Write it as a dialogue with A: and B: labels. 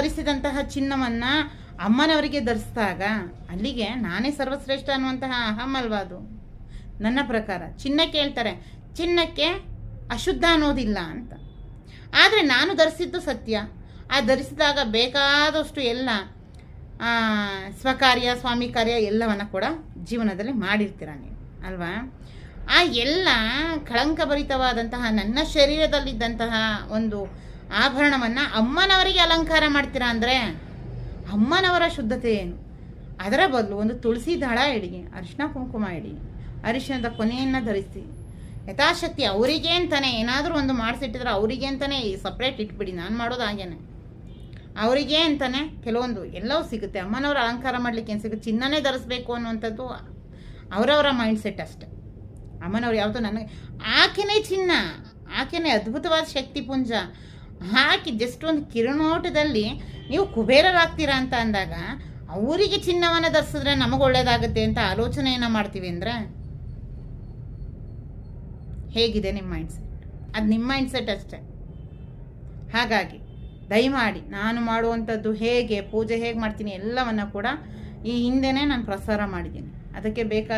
A: ಧರಿಸಿದಂತಹ ಚಿನ್ನವನ್ನ ಅಮ್ಮನವರಿಗೆ ಧರಿಸಿದಾಗ ಅಲ್ಲಿಗೆ ನಾನೇ ಸರ್ವಶ್ರೇಷ್ಠ ಅನ್ನುವಂತಹ ಅಹಂ ಅಲ್ವಾ ಅದು? ನನ್ನ ಪ್ರಕಾರ ಚಿನ್ನ ಕೇಳ್ತಾರೆ, ಚಿನ್ನಕ್ಕೆ ಅಶುದ್ಧ ಅನ್ನೋದಿಲ್ಲ ಅಂತ. ಆದರೆ ನಾನು ಧರಿಸಿದ್ದು ಸತ್ಯ. ಆ ಧರಿಸಿದಾಗ ಬೇಕಾದಷ್ಟು ಎಲ್ಲ ಸ್ವಕಾರ್ಯ, ಸ್ವಾಮಿ ಕಾರ್ಯ ಎಲ್ಲವನ್ನು ಕೂಡ ಜೀವನದಲ್ಲಿ ಮಾಡಿರ್ತೀರ ನೀವು, ಅಲ್ವಾ? ಆ ಎಲ್ಲ ಕಳಂಕಭರಿತವಾದಂತಹ ನನ್ನ ಶರೀರದಲ್ಲಿದ್ದಂತಹ ಒಂದು ಆಭರಣವನ್ನು ಅಮ್ಮನವರಿಗೆ ಅಲಂಕಾರ ಮಾಡ್ತೀರಾ ಅಂದರೆ ಅಮ್ಮನವರ ಶುದ್ಧತೆ ಏನು? ಅದರ ಬದಲು ಒಂದು ತುಳಸಿ ದಳ ಇಡಿ, ಅರಿಶಿನ ಕುಂಕುಮ ಇಡಿ, ಅರಿಶಿಣದ ಕೊನೆಯನ್ನು ಧರಿಸಿ. ಯಥಾಶಕ್ತಿ ಅವರಿಗೆ ಅಂತಾನೆ ಏನಾದರೂ ಒಂದು ಮಾಡಿಸಿಟ್ಟಿದ್ರೆ ಅವರಿಗೆ ಅಂತಾನೆ ಸಪ್ರೇಟ್ ಇಟ್ಬಿಡಿ, ನಾನು ಮಾಡೋದು ಹಾಗೇನೆ. ಅವರಿಗೆ ಅಂತಾನೆ ಕೆಲವೊಂದು ಎಲ್ಲವೂ ಸಿಗುತ್ತೆ. ಅಮ್ಮನವರ ಅಲಂಕಾರ ಮಾಡಲಿಕ್ಕೆ ಏನು ಸಿಗುತ್ತೆ? ಚಿನ್ನನೇ ಧರಿಸ್ಬೇಕು ಅನ್ನುವಂಥದ್ದು ಅವರವರ ಮೈಂಡ್ ಸೆಟ್ ಅಷ್ಟೆ. ಅಮ್ಮನವ್ರು ಯಾವುದು ನನಗೆ ಆಕೆನೇ ಚಿನ್ನ, ಆಕೆನೇ ಅದ್ಭುತವಾದ ಶಕ್ತಿ ಪುಂಜ. ಹಾಕಿ ಜಸ್ಟ್ ಒಂದು ಕಿರಣೋಟದಲ್ಲಿ ನೀವು ಕುಬೇರರಾಗ್ತೀರಾ ಅಂತ ಅಂದಾಗ, ಅವರಿಗೆ ಚಿನ್ನವನ್ನು ಧರಿಸಿದ್ರೆ ನಮಗೆ ಒಳ್ಳೇದಾಗುತ್ತೆ ಅಂತ ಆಲೋಚನೆಯನ್ನು ಮಾಡ್ತೀವಿ ಅಂದರೆ? ಹೇಗಿದೆ ನಿಮ್ಮ ಮೈಂಡ್ ಸೆಟ್ ಅದು ನಿಮ್ಮ ಮೈಂಡ್ ಸೆಟ್ ಅಷ್ಟೇ. ಹಾಗಾಗಿ, ದಯಮಾಡಿ ನಾನು ಮಾಡುವಂಥದ್ದು ಹೇಗೆ, ಪೂಜೆ ಹೇಗೆ ಮಾಡ್ತೀನಿ ಎಲ್ಲವನ್ನು ಕೂಡ ಈ ಹಿಂದೆನೇ ನಾನು ಪ್ರಸಾರ ಮಾಡಿದ್ದೀನಿ. ಅದಕ್ಕೆ ಬೇಕಾದ